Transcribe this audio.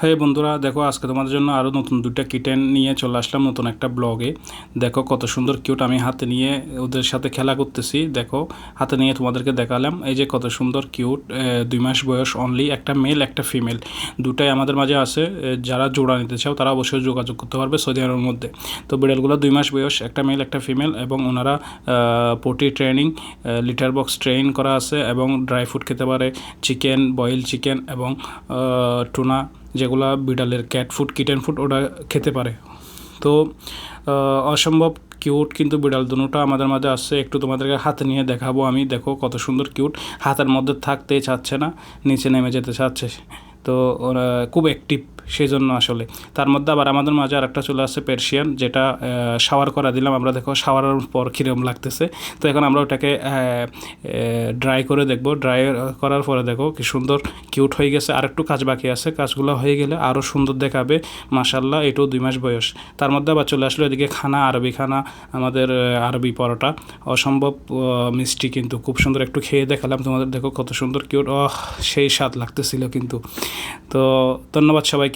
হে বন্ধুরা, দেখো আজকে তোমাদের জন্য আরও নতুন দুইটা কিটেন নিয়ে চলে আসলাম নতুন একটা ব্লগে দেখো কত সুন্দর কিউট আমি হাতে নিয়ে ওদের সাথে খেলা করতেছি। দেখো, হাতে নিয়ে তোমাদেরকে দেখালাম। এই যে কত সুন্দর কিউট দুই মাস বয়স অনলি একটা মেল একটা ফিমেল দুটাই আমাদের মাঝে আছে যারা জোড়া নিতে চাও তারা অবশ্যই যোগাযোগ করতে পারবে সৌদি আরবের মধ্যে। তো বিড়ালগুলো দুই মাস বয়স, একটা মেল একটা ফিমেল এবং ওনারা potty training litter box train করা আছে এবং ড্রাই ফুড খেতে পারে চিকেন বয়েল চিকেন এবং টুনা যেগুলা বিড়ালের ক্যাট ফুড কিটেন ফুড ওটা খেতে পারে। তো অসম্ভব কিউট কিন্তু বিড়াল দুটোটা আমাদের মাঝে আসছে। একটু তোমাদেরকে হাতে নিয়ে দেখাবো আমি। দেখো কত সুন্দর কিউট হাতের মধ্যে থাকতে চাচ্ছে না, নিচে নেমে যেতে চাচ্ছে। তো ওরা খুব অ্যাক্টিভ সেই জন্য আসলে। তার মধ্যে আবার আমাদের মাঝে আর একটা চলে আসছে পের্সিয়ান যেটা শাওয়ার করা দিলাম। আমরা দেখো শাওয়ারের পর কীরকম লাগতেছে। তো এখন আমরা ওটাকে ড্রাই করে দেখব। ড্রাই করার পরে দেখো কি সুন্দর কিউট হয়ে গেছে। আর একটু কাজ বাকি আছে। কাজগুলো হয়ে গেলে আরও সুন্দর দেখাবে। মাসাল্লাহ এটাও দুই মাস বয়স। তার মধ্যে আবার চলে আসলো এদিকে খানা, আরবি খানা, আমাদের আরবি পরোটা। অসম্ভব মিষ্টি কিন্তু। খুব সুন্দর একটু খেয়ে দেখালাম তোমাদের। দেখো কত সুন্দর কিউট ও সেই স্বাদ লাগতেছিল কিন্তু। তো ধন্যবাদ সবাইকে।